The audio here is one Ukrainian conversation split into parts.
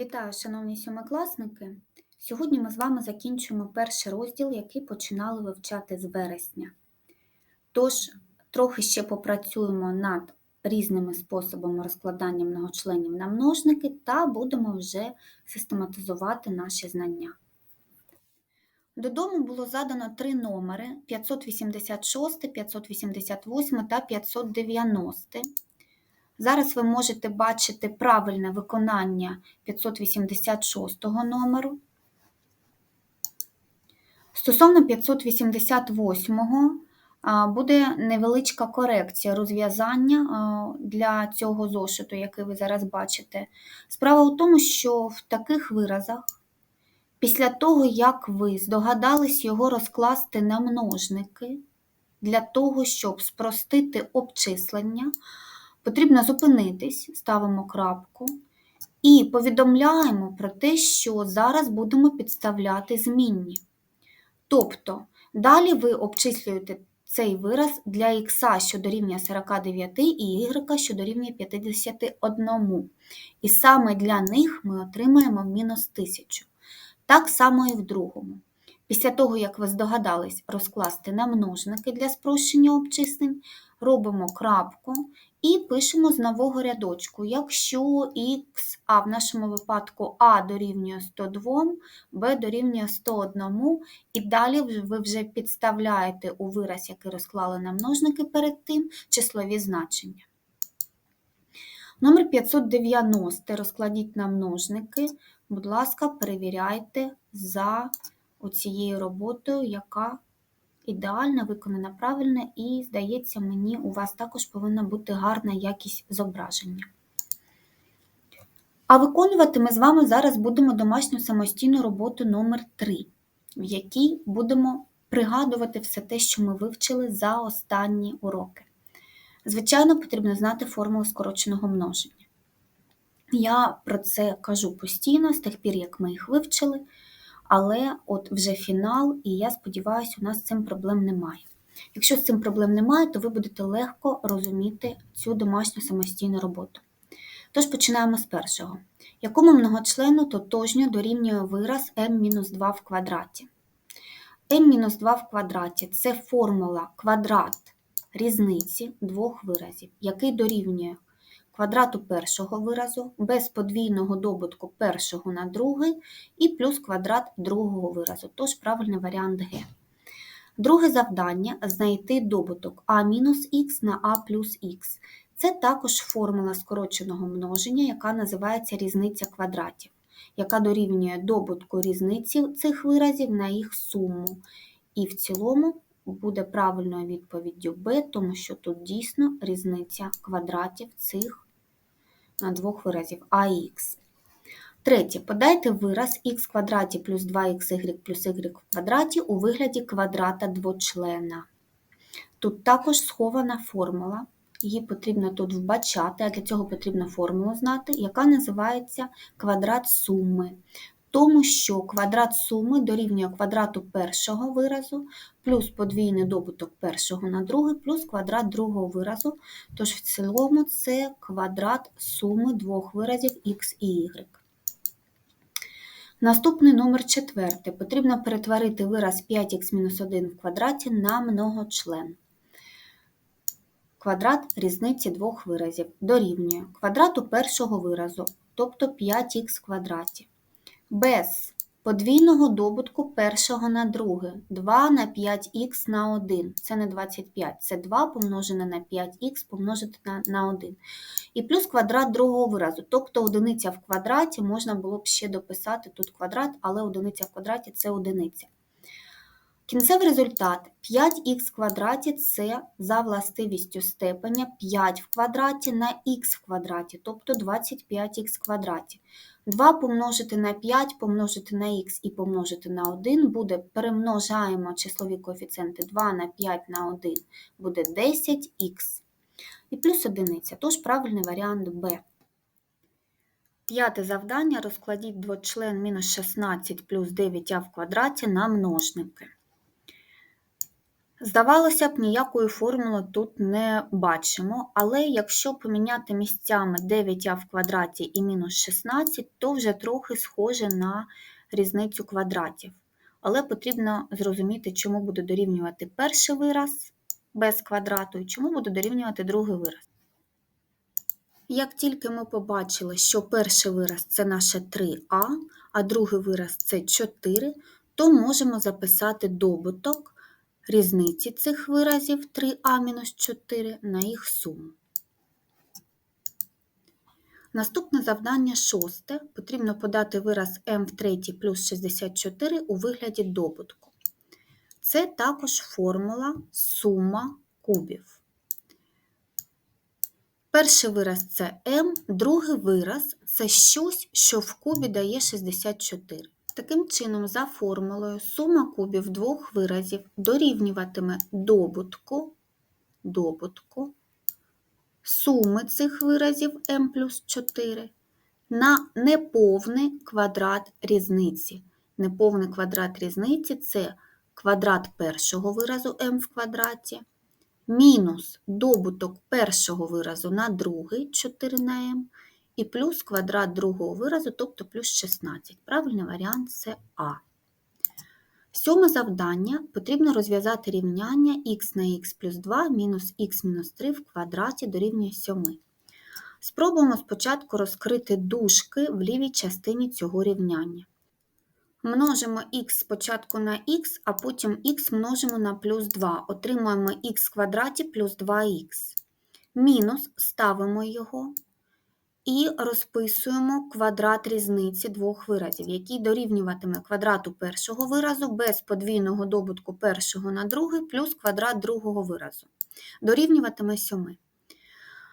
Вітаю, шановні сьомикласники! Сьогодні ми з вами закінчуємо перший розділ, який починали вивчати з вересня. Тож, трохи ще попрацюємо над різними способами розкладання многочленів на множники та будемо вже систематизувати наші знання. Додому було задано три номери 586, 588 та 590. Зараз ви можете бачити правильне виконання 586 номеру. Стосовно 588 буде невеличка корекція розв'язання для цього зошиту, який ви зараз бачите. Справа у тому, що в таких виразах, після того, як ви здогадались його розкласти на множники, для того, щоб спростити обчислення, Потрібно зупинитись, ставимо крапку і повідомляємо про те, що зараз будемо підставляти змінні. Тобто, далі ви обчислюєте цей вираз для х, що дорівнює 49 і y, що дорівнює 51. І саме для них ми отримаємо мінус 1000. Так само і в другому. Після того, як ви здогадались розкласти на множники для спрощення обчислень, робимо крапку і пишемо з нового рядочку. Якщо х, а в нашому випадку А дорівнює 102, Б дорівнює 101, і далі ви вже підставляєте у вираз, який розклали на множники перед тим, числові значення. Номер 590 розкладіть на множники. Будь ласка, перевіряйте за оцією роботою, яка ідеальна, виконана правильно, і, здається, мені у вас також повинна бути гарна якість зображення. А виконувати ми з вами зараз будемо домашню самостійну роботу номер 3 в якій будемо пригадувати все те, що ми вивчили за останні уроки. Звичайно, потрібно знати формулу скороченого множення. Я про це кажу постійно, з тих пір, як ми їх вивчили але от вже фінал, і я сподіваюся, у нас з цим проблем немає. Якщо з цим проблем немає, то ви будете легко розуміти цю домашню самостійну роботу. Тож починаємо з першого. Якому многочлену тотожньо дорівнює вираз m-2 в квадраті? m-2 в квадраті це формула квадрат різниці двох виразів, який дорівнює квадрату першого виразу без подвійного добутку першого на другий і плюс квадрат другого виразу, тож правильний варіант Г. Друге завдання знайти добуток а-х на а плюс х. Це також формула скороченого множення, яка називається різниця квадратів, яка дорівнює добутку різниці цих виразів на їх суму. І в цілому буде правильною відповіддю Б, тому що тут дійсно різниця квадратів цих двох виразів АХ. Третє. Подайте вираз х квадраті плюс 2х плюс y в квадраті у вигляді квадрата двочлена. Тут також схована формула, її потрібно тут вбачати, а для цього потрібно формулу знати, яка називається квадрат суми тому що квадрат суми дорівнює квадрату першого виразу, плюс подвійний добуток першого на другий, плюс квадрат другого виразу. Тож в цілому це квадрат суми двох виразів х і y. Наступний номер четвертий. Потрібно перетворити вираз 5х-1 в квадраті на многочлен. Квадрат різниці двох виразів дорівнює квадрату першого виразу, тобто 5х в квадраті без подвійного добутку першого на друге. 2 на 5х на 1. Це не 25, це 2 помножене на 5х помножити на, на 1. І плюс квадрат другого виразу. Тобто одиниця в квадраті можна було б ще дописати тут квадрат, але одиниця в квадраті це одиниця. Кінцевий результат 5х в квадраті це за властивістю степеня 5 в квадраті на х в квадраті, тобто 25х в квадраті. 2 помножити на 5, помножити на х і помножити на 1 буде, перемножаємо числові коефіцієнти 2 на 5 на 1 буде 10х. І плюс одиниця, тож правильний варіант Б. П'яте завдання розкладіть двочлен мінус 16 плюс 9а в квадраті на множники. Здавалося б, ніякої формули тут не бачимо, але якщо поміняти місцями 9а в квадраті і мінус 16, то вже трохи схоже на різницю квадратів. Але потрібно зрозуміти, чому буде дорівнювати перший вираз без квадрату і чому буде дорівнювати другий вираз. Як тільки ми побачили, що перший вираз це наше 3а, а другий вираз це 4, то можемо записати добуток різниці цих виразів 3а-4 на їх суму. Наступне завдання шосте. Потрібно подати вираз m в третій плюс 64 у вигляді добутку. Це також формула сума кубів. Перший вираз це m, другий вираз це щось, що в кубі дає 64. Таким чином, за формулою сума кубів двох виразів дорівнюватиме добутку, добутку суми цих виразів m плюс 4 на неповний квадрат різниці. Неповний квадрат різниці це квадрат першого виразу m в квадраті, мінус добуток першого виразу на другий 4 на m, і плюс квадрат другого виразу, тобто плюс 16. Правильний варіант це А. Сьоме завдання потрібно розв'язати рівняння х на х плюс 2 мінус х мінус 3 в квадраті дорівнює 7. Спробуємо спочатку розкрити дужки в лівій частині цього рівняння. Множимо х спочатку на х, а потім х множимо на плюс 2. Отримуємо х в квадраті плюс 2х. Мінус ставимо його і розписуємо квадрат різниці двох виразів, який дорівнюватиме квадрату першого виразу без подвійного добутку першого на другий плюс квадрат другого виразу. Дорівнюватиме 7.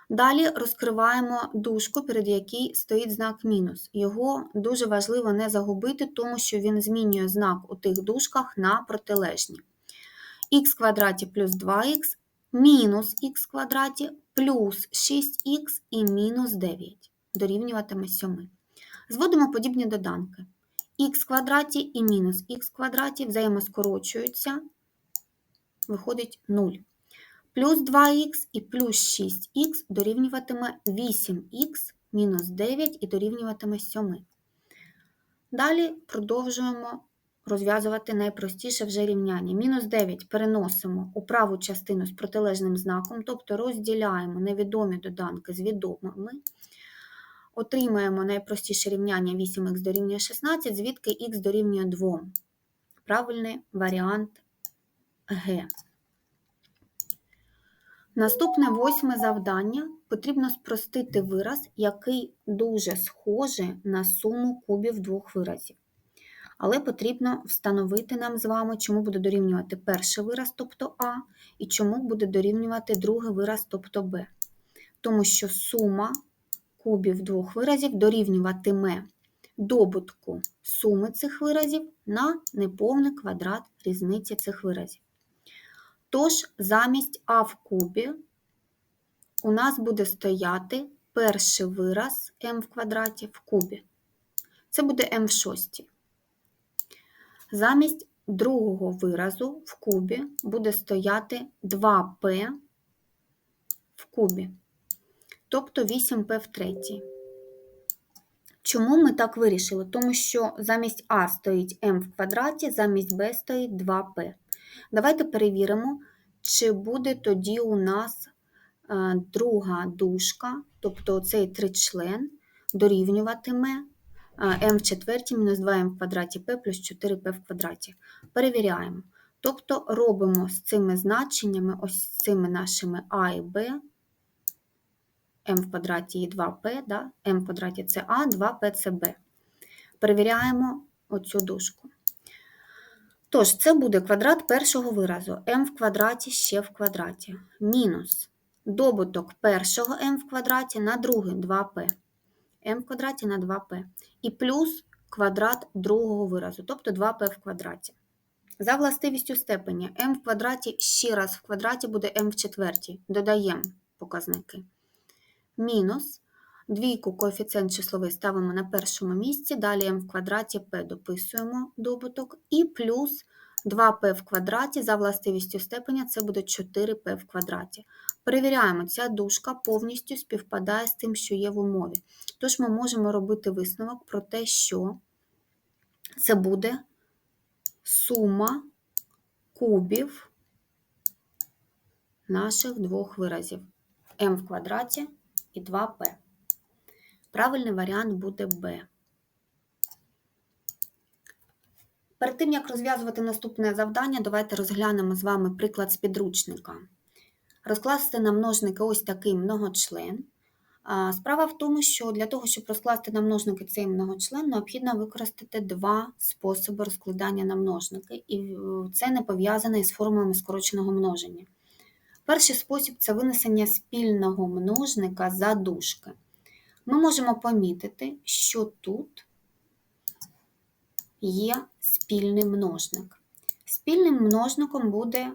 Далі розкриваємо дужку, перед якій стоїть знак мінус. Його дуже важливо не загубити, тому що він змінює знак у тих дужках на протилежні. х квадраті плюс 2х мінус х квадраті плюс 6х і мінус 9 дорівнюватиме 7. Зводимо подібні доданки. х квадраті і мінус х квадраті взаємоскорочуються, виходить 0. Плюс 2х і плюс 6х дорівнюватиме 8х мінус 9 і дорівнюватиме 7. Далі продовжуємо розв'язувати найпростіше вже рівняння. Мінус 9 переносимо у праву частину з протилежним знаком, тобто розділяємо невідомі доданки з відомими. Отримаємо найпростіше рівняння 8х дорівнює 16, звідки х дорівнює 2. Правильний варіант Г. Наступне восьме завдання. Потрібно спростити вираз, який дуже схожий на суму кубів двох виразів. Але потрібно встановити нам з вами, чому буде дорівнювати перший вираз, тобто А, і чому буде дорівнювати другий вираз, тобто Б. Тому що сума кубів двох виразів дорівнюватиме добутку суми цих виразів на неповний квадрат різниці цих виразів. Тож, замість А в кубі у нас буде стояти перший вираз m в квадраті в кубі. Це буде m в шостій. Замість другого виразу в кубі буде стояти 2p в кубі, тобто 8p в третій. Чому ми так вирішили? Тому що замість А стоїть m в квадраті, замість b стоїть 2p. Давайте перевіримо, чи буде тоді у нас е, друга дужка, тобто цей тричлен дорівнюватиме m в четвертій мінус 2m в квадраті p плюс 4p в квадраті. Перевіряємо. Тобто робимо з цими значеннями, ось цими нашими а і b, m в квадраті і 2p, да? m в квадраті це а, 2p це b. Перевіряємо оцю дужку. Тож, це буде квадрат першого виразу m в квадраті ще в квадраті. Мінус добуток першого m в квадраті на другий 2p. M квадраті на 2p. І плюс квадрат другого виразу, тобто 2p в квадраті. За властивістю степені m в квадраті ще раз в квадраті буде m в четвертій. Додаємо показники. Мінус Двійку коефіцієнт числовий ставимо на першому місці, далі m в квадраті p дописуємо добуток, і плюс 2p в квадраті за властивістю степеня це буде 4p в квадраті. Перевіряємо, ця дужка повністю співпадає з тим, що є в умові. Тож ми можемо робити висновок про те, що це буде сума кубів наших двох виразів m в квадраті і 2p. Правильний варіант буде b. Перед тим, як розв'язувати наступне завдання, давайте розглянемо з вами приклад з підручника. Розкласти на множники ось такий многочлен. Справа в тому, що для того, щоб розкласти на множники цей многочлен, необхідно використати два способи розкладання на множники, і це не пов'язане із формами скороченого множення. Перший спосіб це винесення спільного множника за дужки. Ми можемо помітити, що тут є спільний множник. Спільним множником буде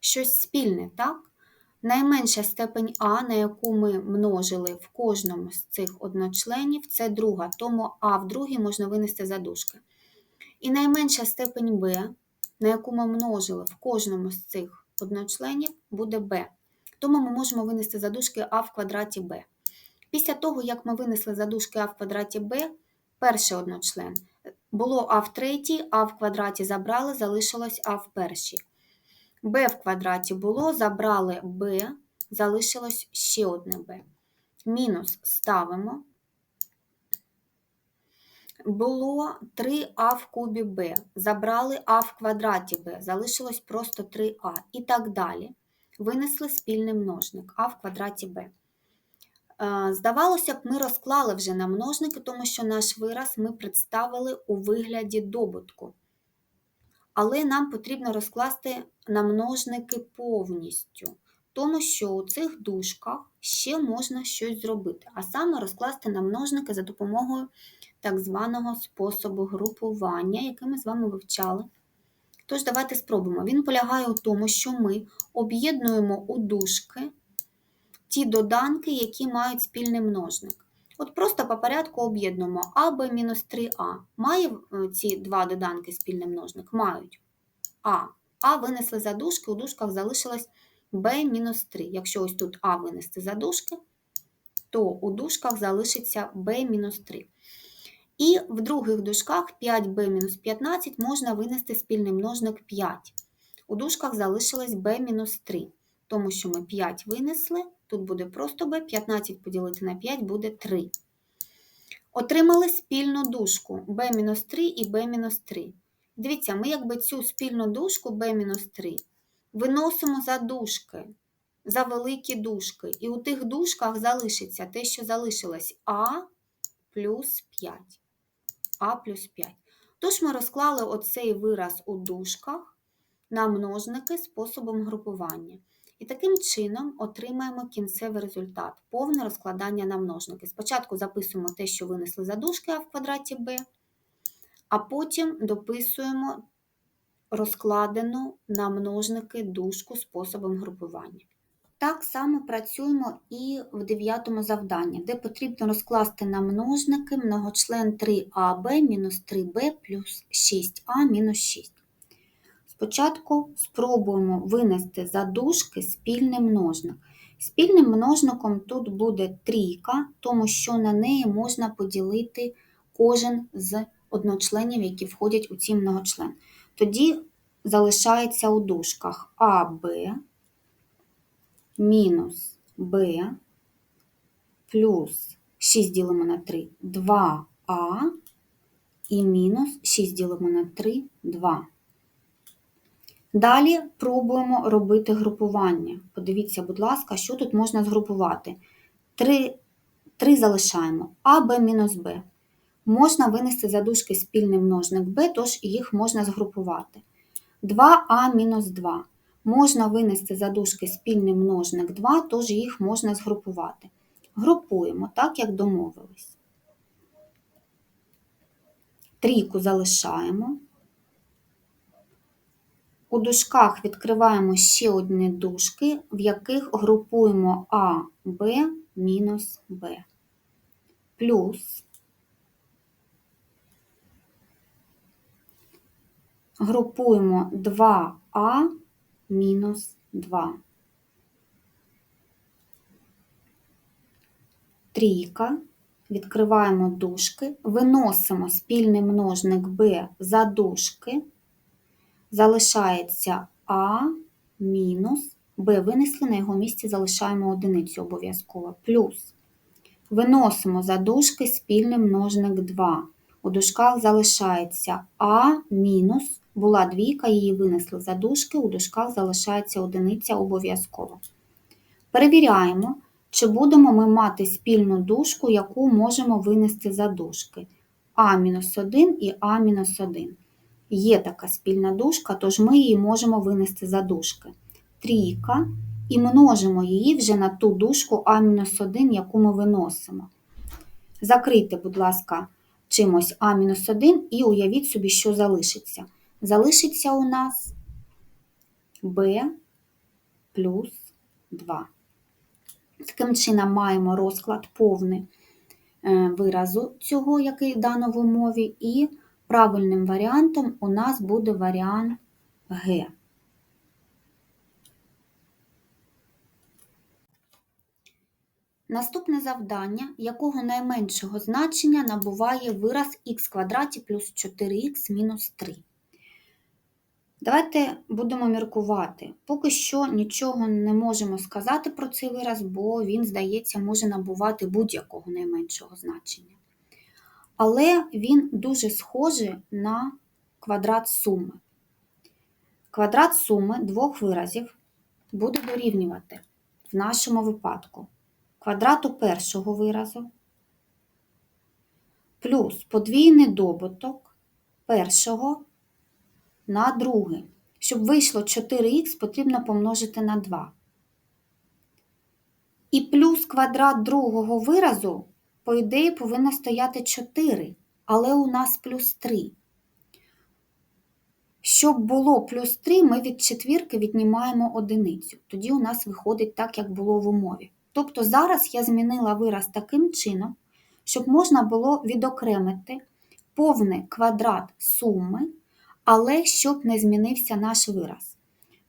щось спільне, так? Найменша степень А, на яку ми множили в кожному з цих одночленів, це друга, тому А в другій можна винести за дужки. І найменша степень Б, на яку ми множили в кожному з цих одночленів, буде Б. Тому ми можемо винести за дужки А в квадраті Б. Після того, як ми винесли за дужки А в квадраті Б, перший одночлен. Було А в третій, А в квадраті забрали, залишилось А в першій. Б в квадраті було, забрали Б, залишилось ще одне Б. Мінус ставимо. Було 3а в кубі Б. Забрали А в квадраті Б, залишилось просто 3а. І так далі. Винесли спільний множник А в квадраті Б. Здавалося б, ми розклали вже на множники, тому що наш вираз ми представили у вигляді добутку. Але нам потрібно розкласти на множники повністю, тому що у цих дужках ще можна щось зробити, а саме розкласти на множники за допомогою так званого способу групування, який ми з вами вивчали. Тож, давайте спробуємо. Він полягає у тому, що ми об'єднуємо у дужки ті доданки, які мають спільний множник. От просто по порядку об'єднуємо А, Б мінус 3А. Має е, ці два доданки спільний множник? Мають А. А винесли за дужки, у дужках залишилось Б мінус 3. Якщо ось тут А винести за дужки, то у дужках залишиться Б мінус 3. І в других дужках 5b мінус 15 можна винести спільний множник 5. У дужках залишилось b мінус 3, тому що ми 5 винесли, тут буде просто b, 15 поділити на 5 буде 3. Отримали спільну дужку b-3 і b-3. Дивіться, ми якби цю спільну дужку b-3 виносимо за дужки, за великі дужки. І у тих дужках залишиться те, що залишилось А плюс 5. А плюс 5. Тож ми розклали оцей вираз у дужках на множники способом групування. І таким чином отримаємо кінцевий результат повне розкладання на множники. Спочатку записуємо те, що винесли за дужки А в квадраті Б, а потім дописуємо розкладену на множники дужку способом групування. Так само працюємо і в дев'ятому завданні, де потрібно розкласти на множники многочлен 3аб мінус 3b плюс 6а мінус 6. Спочатку спробуємо винести за дужки спільний множник. Спільним множником тут буде трійка, тому що на неї можна поділити кожен з одночленів, які входять у цей многочлен. Тоді залишається у дужках АБ мінус b плюс 6 ділимо на 3 2а і мінус 6 ділимо на 3 2. Далі пробуємо робити групування. Подивіться, будь ласка, що тут можна згрупувати. 3 3 залишаємо а, Б мінус Б. Можна винести за дужки спільний множник b, тож їх можна згрупувати. 2а мінус 2 можна винести за дужки спільний множник 2, тож їх можна згрупувати. Групуємо так, як домовились. Трійку залишаємо. У дужках відкриваємо ще одні дужки, в яких групуємо А, Б мінус Б. Плюс групуємо 2а мінус 2. Трійка. Відкриваємо дужки, виносимо спільний множник b за дужки, залишається а мінус b винесли, на його місці залишаємо одиницю обов'язково, плюс виносимо за дужки спільний множник 2. У дужках залишається а мінус, була двійка, її винесли за дужки, у дужках залишається одиниця обов'язково. Перевіряємо, чи будемо ми мати спільну дужку, яку можемо винести за дужки. А-1 і А-1. Є така спільна дужка, тож ми її можемо винести за дужки. Трійка і множимо її вже на ту дужку А-1, яку ми виносимо. Закрийте, будь ласка, чимось А-1 і уявіть собі, що залишиться. Залишиться у нас b плюс 2. Таким чином маємо розклад повний е, виразу цього, який дано в умові, і правильним варіантом у нас буде варіант Г. Наступне завдання, якого найменшого значення набуває вираз х квадраті плюс 4х мінус 3. Давайте будемо міркувати. Поки що нічого не можемо сказати про цей вираз, бо він, здається, може набувати будь-якого найменшого значення. Але він дуже схожий на квадрат суми. Квадрат суми двох виразів буде дорівнювати в нашому випадку квадрату першого виразу плюс подвійний добуток першого на другий. Щоб вийшло 4х, потрібно помножити на 2. І плюс квадрат другого виразу, по ідеї, повинно стояти 4, але у нас плюс 3. Щоб було плюс 3, ми від четвірки віднімаємо одиницю. Тоді у нас виходить так, як було в умові. Тобто зараз я змінила вираз таким чином, щоб можна було відокремити повний квадрат суми, але щоб не змінився наш вираз.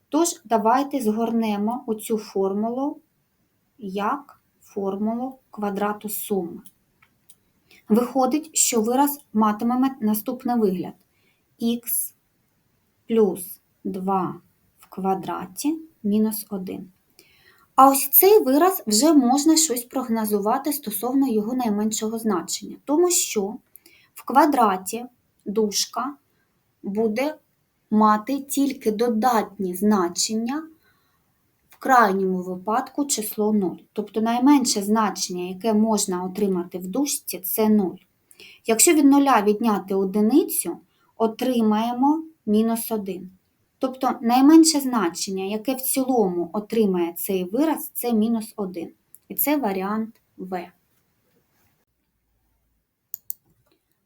Тож, давайте згорнемо оцю формулу як формулу квадрату суми. Виходить, що вираз матиме наступний вигляд х плюс 2 в квадраті мінус 1. А ось цей вираз вже можна щось прогнозувати стосовно його найменшого значення, тому що в квадраті дужка буде мати тільки додатні значення, крайньому випадку число 0. Тобто найменше значення, яке можна отримати в дужці, це 0. Якщо від 0 відняти одиницю, отримаємо мінус 1. Тобто найменше значення, яке в цілому отримає цей вираз, це мінус 1. І це варіант В.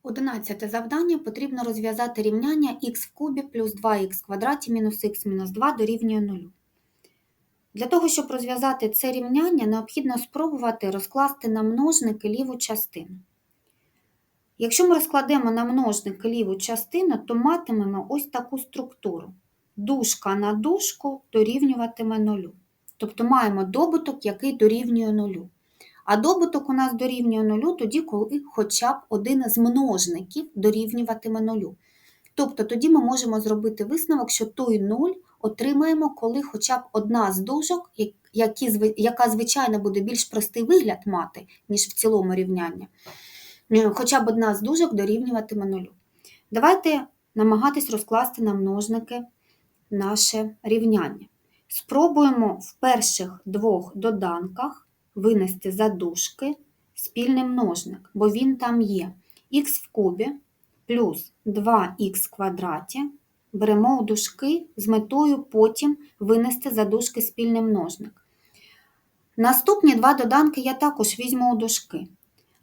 Одинадцяте завдання потрібно розв'язати рівняння х в кубі плюс 2х квадраті мінус х мінус 2 дорівнює 0. Для того, щоб розв'язати це рівняння, необхідно спробувати розкласти на множники ліву частину. Якщо ми розкладемо на множники ліву частину, то матимемо ось таку структуру. Дужка на дужку дорівнюватиме 0. Тобто маємо добуток, який дорівнює 0. А добуток у нас дорівнює 0 тоді, коли хоча б один з множників дорівнюватиме 0. Тобто тоді ми можемо зробити висновок, що той 0 отримаємо, коли хоча б одна з дужок, які, яка, звичайно, буде більш простий вигляд мати, ніж в цілому рівняння, хоча б одна з дужок дорівнюватиме 0. Давайте намагатись розкласти на множники наше рівняння. Спробуємо в перших двох доданках винести за дужки спільний множник, бо він там є. х в кубі плюс 2х квадраті. Беремо у дужки з метою потім винести за дужки спільний множник. Наступні два доданки я також візьму у дужки.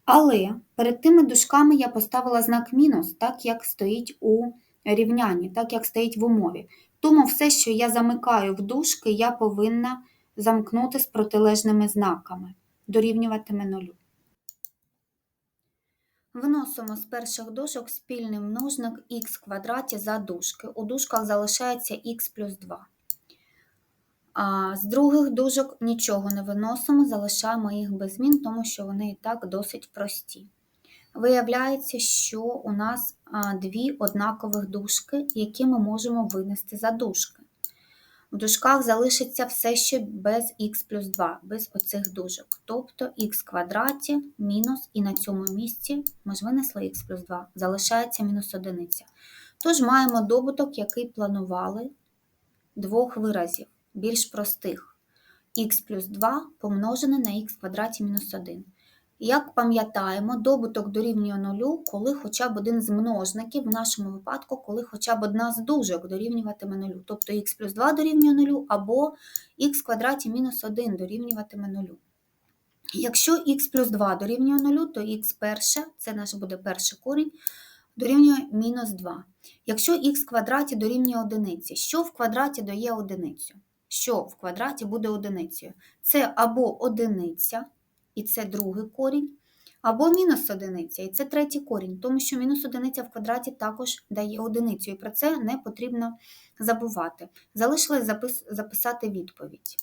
Але перед тими дужками я поставила знак мінус, так як стоїть у рівнянні, так як стоїть в умові. Тому все, що я замикаю в дужки, я повинна замкнути з протилежними знаками, дорівнюватиме нулю. Виносимо з перших дужок спільний множник х квадраті за дужки. У дужках залишається х плюс 2. А з других дужок нічого не виносимо, залишаємо їх без змін, тому що вони і так досить прості. Виявляється, що у нас дві однакових дужки, які ми можемо винести за дужки. В дужках залишиться все ще без х плюс 2, без оцих дужок. Тобто х квадраті мінус, і на цьому місці ми ж винесли х плюс 2, залишається мінус одиниця. Тож маємо добуток, який планували двох виразів, більш простих. х плюс 2 помножене на х квадраті мінус 1. Як пам'ятаємо, добуток дорівнює нулю, коли хоча б один з множників, в нашому випадку, коли хоча б одна з дужок дорівнюватиме нулю. Тобто х плюс 2 дорівнює нулю, або х квадраті мінус 1 дорівнюватиме нулю. Якщо х плюс 2 дорівнює нулю, то х перше, це наш буде перший корінь, дорівнює мінус 2. Якщо х квадраті дорівнює одиниці, що в квадраті дає одиницю? Що в квадраті буде одиницею? Це або одиниця і це другий корінь, або мінус одиниця, і це третій корінь, тому що мінус одиниця в квадраті також дає одиницю, і про це не потрібно забувати. Залишилось запис, записати відповідь.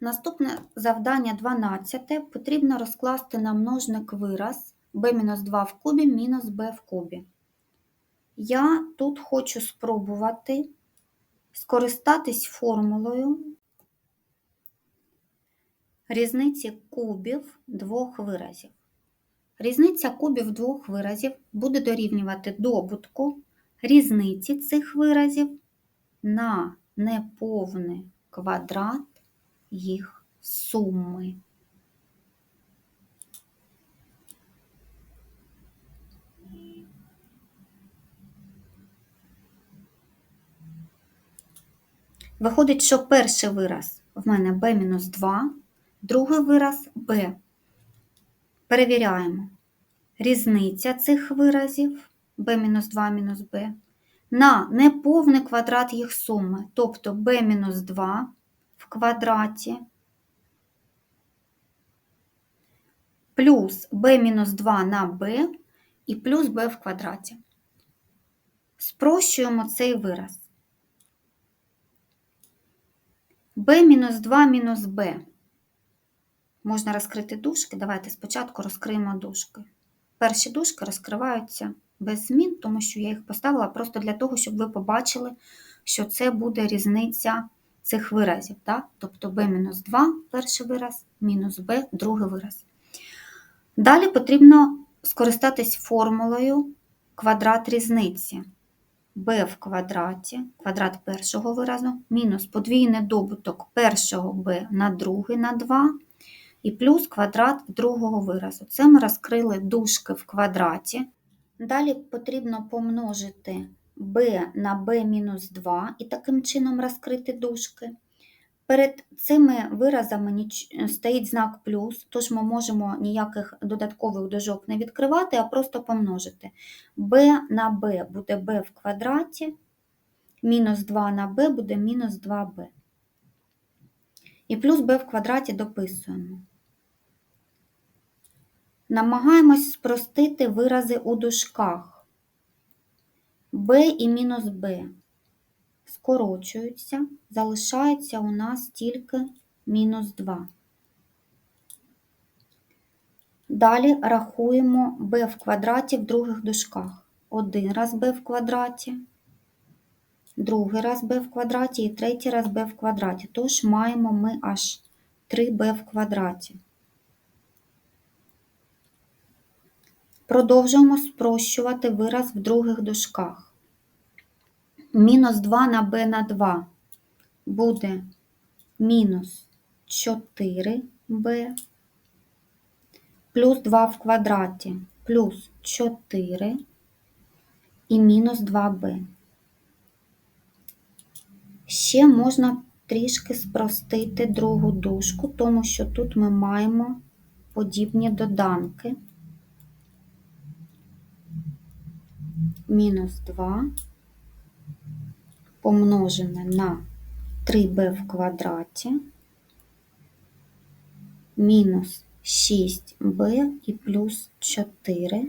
Наступне завдання 12 потрібно розкласти на множник вираз b-2 в кубі мінус b в кубі. Я тут хочу спробувати скористатись формулою різниці кубів двох виразів. Різниця кубів двох виразів буде дорівнювати добутку різниці цих виразів на неповний квадрат їх суми. Виходить, що перший вираз в мене b-2, другий вираз b. Перевіряємо. Різниця цих виразів b-2 мінус b на неповний квадрат їх суми, тобто b-2 в квадраті плюс b-2 на b і плюс b в квадраті. Спрощуємо цей вираз b мінус 2 мінус b. Можна розкрити дужки. Давайте спочатку розкриємо дужки. Перші дужки розкриваються без змін, тому що я їх поставила просто для того, щоб ви побачили, що це буде різниця цих виразів. Так? Тобто b-2 перший вираз, мінус b другий вираз. Далі потрібно скористатись формулою квадрат різниці b в квадраті, квадрат першого виразу, мінус подвійний добуток першого b на другий на 2, і плюс квадрат другого виразу. Це ми розкрили дужки в квадраті. Далі потрібно помножити b на b-2 і таким чином розкрити дужки. Перед цими виразами стоїть знак плюс, тож ми можемо ніяких додаткових дужок не відкривати, а просто помножити. b на b буде b в квадраті, мінус 2 на b буде мінус 2b. І плюс b в квадраті дописуємо. Намагаємось спростити вирази у дужках b і мінус b скорочуються, залишається у нас тільки мінус 2. Далі рахуємо b в квадраті в других дужках. Один раз b в квадраті, другий раз b в квадраті і третій раз b в квадраті. Тож маємо ми аж 3b в квадраті. Продовжуємо спрощувати вираз в других дужках мінус 2 на b на 2 буде мінус 4b плюс 2 в квадраті плюс 4 і мінус 2b. Ще можна трішки спростити другу дужку, тому що тут ми маємо подібні доданки. Мінус 2 помножене на 3b в квадраті мінус 6b і плюс 4.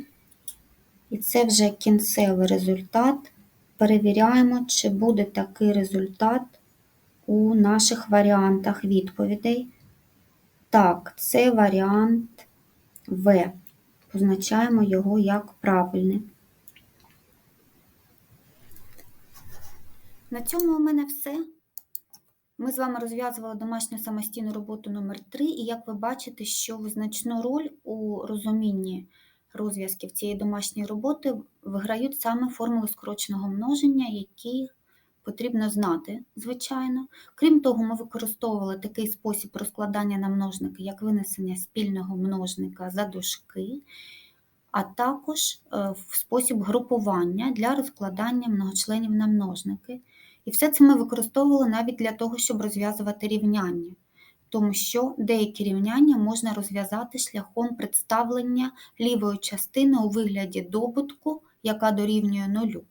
І це вже кінцевий результат. Перевіряємо, чи буде такий результат у наших варіантах відповідей. Так, це варіант В. Позначаємо його як правильний. На цьому у мене все. Ми з вами розв'язували домашню самостійну роботу номер 3 і як ви бачите, що визначну роль у розумінні розв'язків цієї домашньої роботи виграють саме формули скороченого множення, які потрібно знати, звичайно. Крім того, ми використовували такий спосіб розкладання на множники, як винесення спільного множника за дужки, а також е, спосіб групування для розкладання многочленів на множники. І все це ми використовували навіть для того, щоб розв'язувати рівняння, тому що деякі рівняння можна розв'язати шляхом представлення лівої частини у вигляді добутку, яка дорівнює нулю.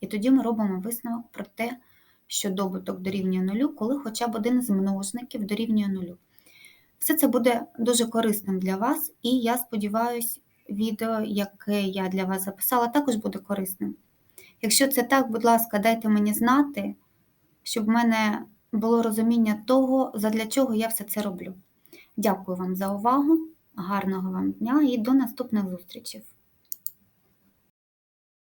І тоді ми робимо висновок про те, що добуток дорівнює нулю, коли хоча б один з множників дорівнює нулю. Все це буде дуже корисним для вас, і я сподіваюся, відео, яке я для вас записала, також буде корисним. Якщо це так, будь ласка, дайте мені знати, щоб в мене було розуміння того, задля чого я все це роблю. Дякую вам за увагу, гарного вам дня і до наступних зустрічей!